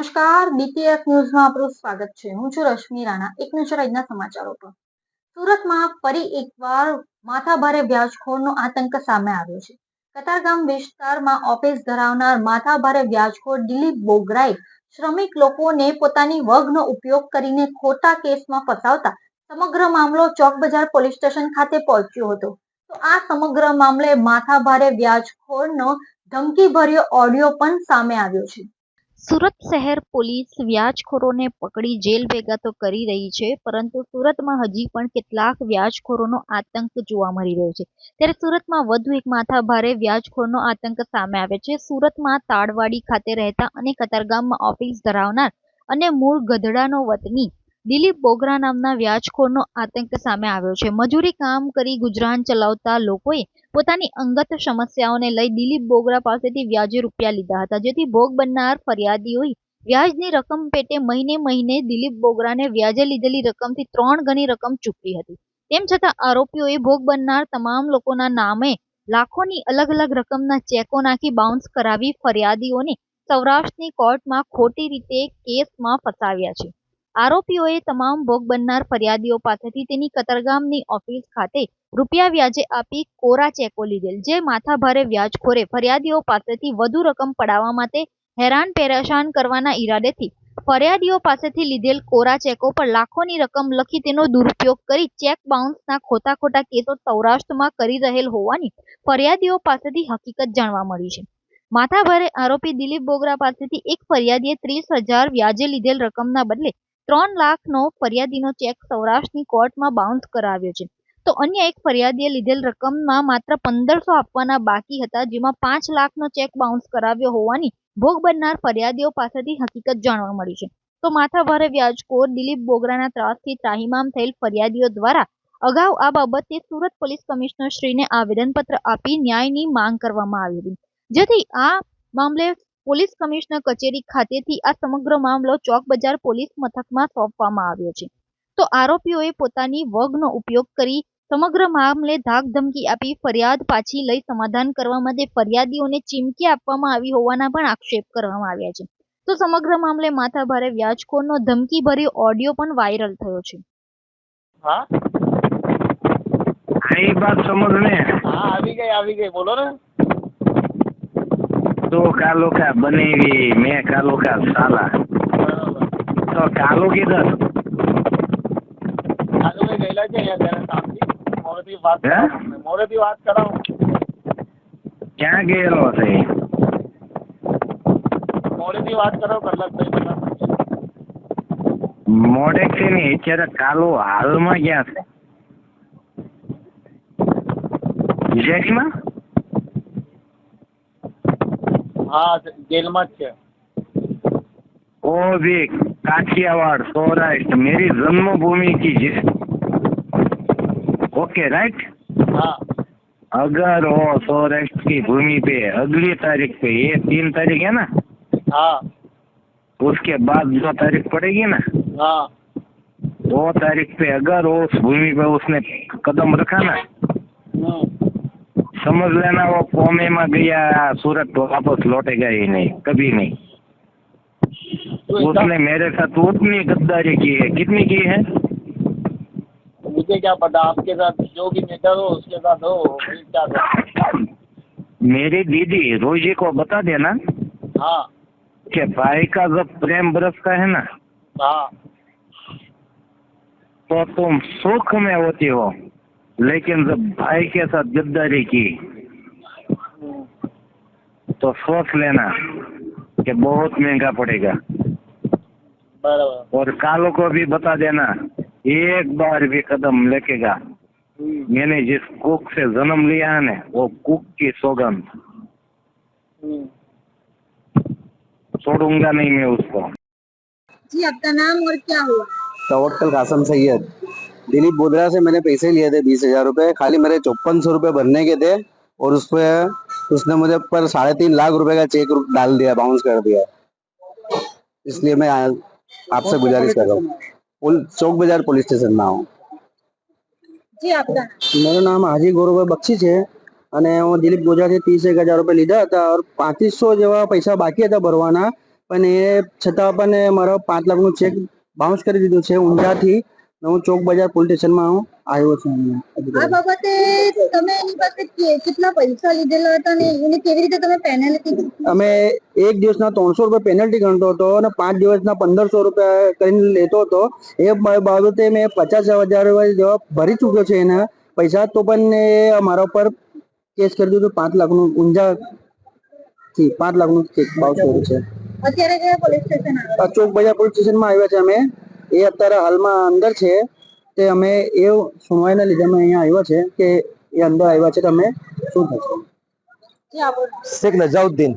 નમસ્કાર ડીટીએસ ન્યૂઝમાં આપનું સ્વાગત છે. હું છું રશ્મિ રાણા. એક નજર આજના સમાચારો પર. સુરતમાં ફરી એકવાર માથાભારે વ્યાજખોરનો આતંક સામે આવ્યો છે. કતારગામ વિસ્તારમાં ઓફિસ ધરાવનાર માથાભારે વ્યાજખોર દિલીપ બોગરાએ શ્રમિક લોકોને પોતાની વગનો ઉપયોગ કરીને ખોટા કેસમાં ફસાવતા સમગ્ર મામલો ચોક બજાર પોલીસ સ્ટેશન ખાતે પહોંચ્યો હતો. તો આ સમગ્ર મામલે માથાભારે વ્યાજખોરનો ધમકીભર્યો ઓડિયો પણ સામે આવ્યો છે. સુરત શહેર પોલીસ વ્યાજખોરોને પકડી જેલ ભેગા તો કરી રહી છે, પરંતુ સુરતમાં હજી પણ કેટલાક વ્યાજખોરોનો આતંક જોવા મળી રહ્યો છે. ત્યારે સુરતમાં વધુ એક માથાભારે વ્યાજખોરનો આતંક સામે આવે છે. સુરતમાં તાડવાડી ખાતે રહેતા અને કતારગામમાં ઓફિસ ધરાવનાર અને મૂળ ગધડાનો વતની દિલીપ બોગરા નામના વ્યાજખોરનો આતંક સામે આવ્યો છે. મજૂરી કામ કરી ગુજરાન ચલાવતા લોકોએ પોતાની અંગત સમસ્યાઓને લઈ દિલીપ બોગરા પાસેથી વ્યાજે રૂપિયા લીધા હતા. જેથી ભોગ બનનાર ફરિયાદીઓએ વ્યાજની રકમ પેટે મહિને મહિને દિલીપ બોગરાને વ્યાજે લીધેલી રકમથી ત્રણ ગણી રકમ ચૂકવી હતી. તેમ છતાં આરોપીઓએ ભોગ બનનાર તમામ લોકોના નામે લાખોની અલગ અલગ રકમના ચેકો નાખી બાઉન્સ કરાવી ફરિયાદીઓને સૌરાષ્ટ્રની કોર્ટમાં ખોટી રીતે કેસમાં ફસાવ્યા છે. આરોપીઓએ તમામ ભોગ બનનાર ફરિયાદીઓ પાસેથી તેની કતરગામની ઓફિસ ખાતે રૂપિયા વ્યાજે આપી કોરા ચેકો લીધેલ, જે માથાભારે વ્યાજખોરે ફરિયાદીઓ પાસેથી વધુ રકમ પડાવવા માટે હેરાન પેરેશાન કરવાના ઈરાદેથી ફરિયાદીઓ પાસેથી લીધેલ કોરા ચેકો પર લાખોની રકમ લખી તેનો દુરુપયોગ કરી ચેક બાઉન્સના ખોટા ખોટા કેસો સૌરાષ્ટ્રમાં કરી રહેલ હોવાની ફરિયાદીઓ પાસેથી હકીકત જાણવા મળી છે. માથાભારે આરોપી દિલીપ બોગરા પાસેથી એક ફરિયાદીએ ત્રીસ હજાર વ્યાજે લીધેલ રકમના બદલે ત્રણ લાખનો ફરિયાદીનો ચેક સૌરાષ્ટ્રની કોર્ટમાં બાઉન્સ કરાવ્યો છે. તો અન્ય એક ફરિયાદીએ લીધેલ રકમમાં માત્ર પંદરસો આપવાના બાકી હતા, જેમાં પાંચ લાખનો ચેક બાઉન્સ કરાવ્યો હોવાની ભોગ બનનાર ફરિયાદીઓ પાસેથી હકીકત જાણવા મળી છે. તો માથાભારે વ્યાજખોર દિલીપ બોગરાના ત્રાસથી ત્રાહિમામ થયેલ ફરિયાદીઓ દ્વારા અગાઉ આ બાબતે સુરત પોલીસ કમિશનર શ્રીને આવેદનપત્ર આપી ન્યાયની માંગ કરવામાં આવી હતી. જેથી આ મામલે પોલીસ કમિશનર કચેરી ખાતેથી આ સમગ્ર મામલો ચોક બજાર પોલીસ મથકમાં સોંપવામાં આવ્યો છે. તો આરોપીઓએ પોતાની વગનો ઉપયોગ કરી સમગ્ર મામલે ધાકધમકી આપી ફરિયાદ પાછી લઈ સમાધાન કરવા માટે ફરિયાદીઓને ચીમકી આપવામાં આવી હોવાના પણ આક્ષેપ કરવામાં આવ્યા છે. તો સમગ્ર મામલે માથાભારે વ્યાજખોરનો ધમકીભરી ઓડિયો પણ વાયરલ થયો છે. હા? એ વાત સમજ ને હા આવી ગઈ આવી ગઈ. બોલો ને. તું કાલુકા બનેવી મેં કાલુકા સાલા. તો કાલુ કીધર કાલુભાઈ ગયેલા છે અહીંયા ત્યારે સામથી મોરેથી વાત હે? મોરેથી વાત કરાવું. ક્યાં ગયેલો છે મોરેથી વાત કરો કલાકભાઈ કલાકભાઈ મોડેથી નહીં અત્યારે કાલુ હાલમાં ક્યાં છે. ગુજરાતીમાં હા જેલમાં જ છે ओ भी काठियावाड़ सौराष्ट्र मेरी जन्मभूमि की है ओके राइट હા अगर वो सौराष्ट्र की भूमि पे अगली तारीख पे ये तीन तारीख है ना હા उसके बाद जो तारीख पड़ेगी ना હા वो तारीख पे अगर वो उस भूमि पे उसने कदम रखा ना હમ समझ लेना वो कोमे में गया सूरत तो वापस लौटेगा ही नहीं कभी नहीं। तो उसने मेरे साथ उतनी गद्दारी की है। कितनी की है? मुझे क्या पता आपके साथ जो भी नेता हो उसके साथ हो क्या? मेरी दीदी रोजी को बता देना हाँ। कि भाई का जब प्रेम बरसता है ना हाँ। तो तुम सुख में होती हो। लेकिन जब भाई के साथ गद्दारी की तो सोच लेना कि बहुत महँगा पड़ेगा। और कालो को भी बता देना एक बार भी कदम लेकेगा। हम्म, मैंने जिस कुक से जन्म लिया है ना वो कुक की सौगंध। हम्म। छोड़ूँगा नहीं मैं उसको। जी आपका नाम और क्या हुआ? तवक्कल कासम सैयद। दिलीप बोदरा से मैंने पैसे लिए थे बीस हजार रुपए खाली मेरे चौपन सौ रुपये भरने के थे और उस पे उसने मुझे पर साढ़े तीन लाख रुपए का चेक डाल दिया बाउंस कर दिया इसलिए मैं आ- आपसे गुजारिश कर रहा हूँ पुल- चौक बाजार पुलिस स्टेशन में हूँ जी आपका नाम મારું નામ હાજી ગોરુભાઈ બક્ષી છે અને હું દિલીપ ગોજાથી ત્રીસ એક હજાર રૂપિયા લીધા હતા ઓર પાંત્રીસો જેવા પૈસા બાકી હતા ભરવાના પણ એ છતાં પણ એ મારો પાંચ લાખનો ચેક બાઉન્સ કરી દીધો છે ઊંઝાથી ને હું ચોક બજાર પોલીસ સ્ટેશનમાં હું આવ્યો છું આ બાબતે તમે એની પાસે કેટલા પૈસા લીધેલા હતા ને એને કેવી રીતે તમે પેનલ્ટી અમે એક દિવસના ત્રણસો રૂપિયા પેનલ્ટી ગણતો હતો અને પાંચ દિવસના પંદરસો રૂપિયા કરીને લેતો હતો. એ બાબતે મેં પચાસ હજાર જેવા ભરી ચૂક્યો છે એના. પૈસા તો પણ એ અમારા ઉપર કેસ કરી દીધો પાંચ લાખનું ઊંઝા થી પાંચ લાખનું ચેક બાઉન્સ કર્યું છે. અત્યારે કયા પોલીસ સ્ટેશન ચોક બજાર પોલીસ સ્ટેશનમાં આવ્યા છે અમે. એ અત્યારે હાલમાં અંદર છે તે અમે એ સુનવાઈના લીધે અમે અહીંયા આવ્યા છે કે એ અંદર આવ્યા છે તો અમે શું થશે जी आप शेख नजाउद्दीन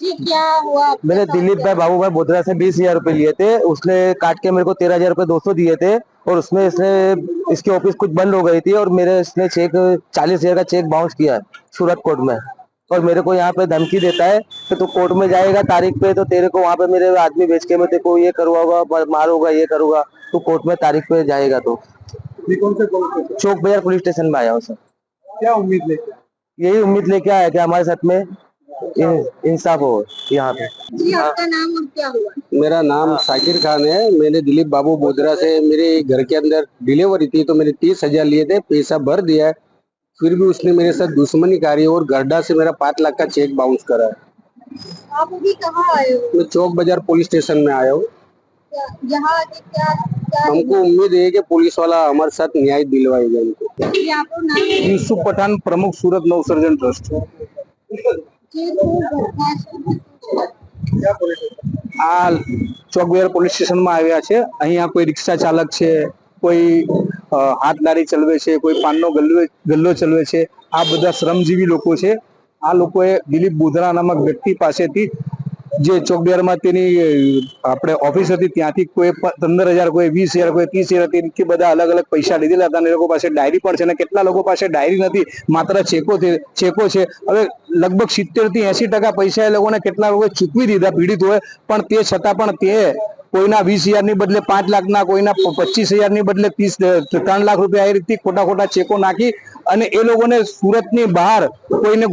जी क्या हुआ मैंने दिलीप भाई बाबू भाई बोधरा से बीस हजार रूपए लिए थे उसने काट के मेरे को तेरह हजार रूपए दो सौ दिए थे और उसमें इसने इसकी ऑफिस कुछ बंद हो गई थी और मेरे इसने चेक चालीस हजार का चेक बाउंस किया है सूरत कोर्ट में और मेरे को यहाँ पे धमकी देता है कि तू कोर्ट में जाएगा तारीख पे तो तेरे को वहाँ पे मेरे आदमी बेच के मैं तेरे को ये करवाऊँगा मारूँगा ये करूँगा तू कोर्ट में तारीख पे जाएगा तो। ये कौन से पुलिस स्टेशन चौक बाज़ार पुलिस स्टेशन में आया हूँ सर। क्या उम्मीद लेके? यही उम्मीद लेके आया कि हमारे साथ में इंसाफ हो यहाँ पे। जी आपका नाम और क्या हुआ? मेरा नाम साकिर खान है। मैंने दिलीप बाबू बोधरा से मेरे घर के अंदर डिलीवरी थी तो मैंने तीस हज़ार लिए थे पैसा भर दिया है। फिर भी उसने मेरे साथ दुश्मनी करी और गड्ढा से मेरा पाँच लाख का चेक बाउंस करा है आप अभी कहाँ आए हो मैं चौक बाजार पुलिस स्टेशन में आया हूँ क्या- यहाँ आके क्या क्या हमको उम्मीद है कि पुलिस वाला हमारे साथ न्याय दिलवाएगा हमको जी आपको नाम यूसुफ पठान प्रमुख सूरत नवसर्जन ट्रस्ट जी खूब घटना છે આ ચોકબજાર પોલીસ સ્ટેશનમાં આવ્યા છે અહીંયા કોઈ રિક્ષા ચાલક છે કોઈ અ, હાથલારી ચલવે છે કોઈ પાનનો ગલ્લો ગલ્લો ચલવે છે. આ બધા શ્રમજીવી લોકો છે. આ લોકોએ દિલીપ બુધરા નામક વ્યક્તિ પાસેથી જે ચોકબજારમાં તેની આપણે ઓફિસ હતી ત્યાંથી કોઈ પંદર હજાર કોઈ વીસ હજાર કોઈ ત્રીસ હજાર તે બધા અલગ અલગ પૈસા લીધેલા હતા એ લોકો પાસે ડાયરી પણ છે અને કેટલા લોકો પાસે ડાયરી નથી માત્ર ચેકો ચેકો છે. હવે લગભગ સિત્તેરથી એસી ટકા પૈસા એ લોકોને કેટલા લોકોએ ચૂકવી દીધા પીડિત હોય પણ તે છતાં પણ તે કોઈના વીસ હજારની બદલે પાંચ લાખના, કોઈના પચીસ હજારની બદલે ત્રીસ ત્રણ લાખ રૂપિયા એ રીતે ખોટા ખોટા ચેકો નાખી અને એ લોકોને સુરતની બહાર કોઈને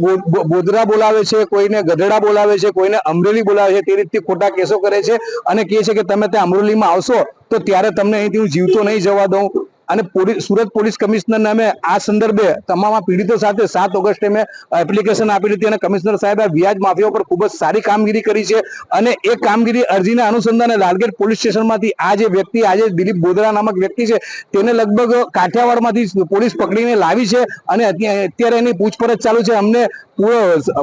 ગોધરા બોલાવે છે, કોઈને ગઢડા બોલાવે છે, કોઈને અમરેલી બોલાવે છે, તે રીતે ખોટા કેસો કરે છે અને કહે છે કે તમે ત્યાં અમરેલીમાં આવશો તો ત્યારે તમને અહીંથી હું જીવતો નહીં જવા દઉં. અને સુરત પોલીસ કમિશનર અમે આ સંદર્ભે તમામ પીડિતો સાથે સાત ઓગસ્ટે મેં એપ્લિકેશન આપી હતી અને કમિશનર સાહેબે વ્યાજ માફિયા પર ખૂબ જ સારી કામગીરી કરી છે અને એ કામગીરી અરજીના અનુસંધાને લાલગેટ પોલીસ સ્ટેશનમાંથી આ જે વ્યક્તિ આજે દિલીપ બોદરા નામક વ્યક્તિ છે, તેને લગભગ કાઠિયાવાડમાંથી પોલીસ પકડીને લાવી છે અને અત્યારે એની પૂછપરછ ચાલુ છે. અમને પૂરો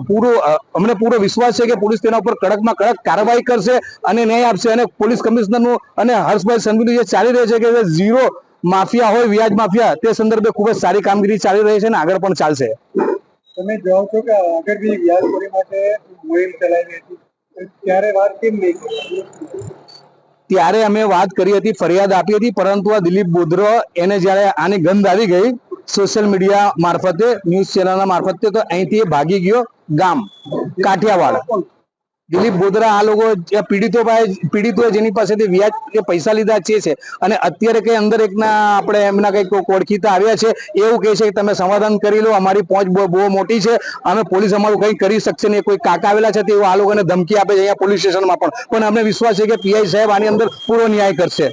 પૂરો, અમને પૂરો વિશ્વાસ છે કે પોલીસ તેના ઉપર કડકમાં કડક કાર્યવાહી કરશે અને ન્યાય આપશે અને પોલીસ કમિશનરનું અને હર્ષભાઈ સંઘવીનું જે ચાલી રહ્યું છે કે ઝીરો માફિયા હોય વ્યાજ માફિયા તે સંદર્ભે ખૂબ જ સારી કામગીરી ચાલી રહી છે અને આગળ પણ ચાલશે. તમે જાઓ છો કે આગળ બી વ્યાજખોરી માટે મુહિમ ચલાવી હતી. ત્યારે વાત કેમ નહીં ત્યારે અમે વાત કરી હતી ફરિયાદ આપી હતી પરંતુ આ દિલીપ બોદ્રો એને જ્યારે આની ગંધ આવી ગઈ સોશિયલ મીડિયા મારફતે ન્યૂઝ ચેનલના મારફતે તો અહીંથી ભાગી ગયો ગામ કાઠિયાવાડ. દિલીપ ગોધરા આ લોકો જે પીડિતો પાસે પીડિતોએ જેની પાસેથી વ્યાજ કે પૈસા લીધા છે છે. અને અત્યારે કઈ અંદર એકના આપણે એમના કંઈક ઓળખીતા આવ્યા છે, એવું કહે છે કે તમે સમાધાન કરી લો, અમારી પહોંચ બહુ મોટી છે, અમે પોલીસ અમારું કંઈ કરી શકશે નહીં. કોઈ કાકા આવેલા છે તેવું આ લોકોને ધમકી આપે છે અહીંયા પોલીસ સ્ટેશનમાં પણ. પણ અમને વિશ્વાસ છે કે પીઆઈ સાહેબ આની અંદર પૂરો ન્યાય કરશે.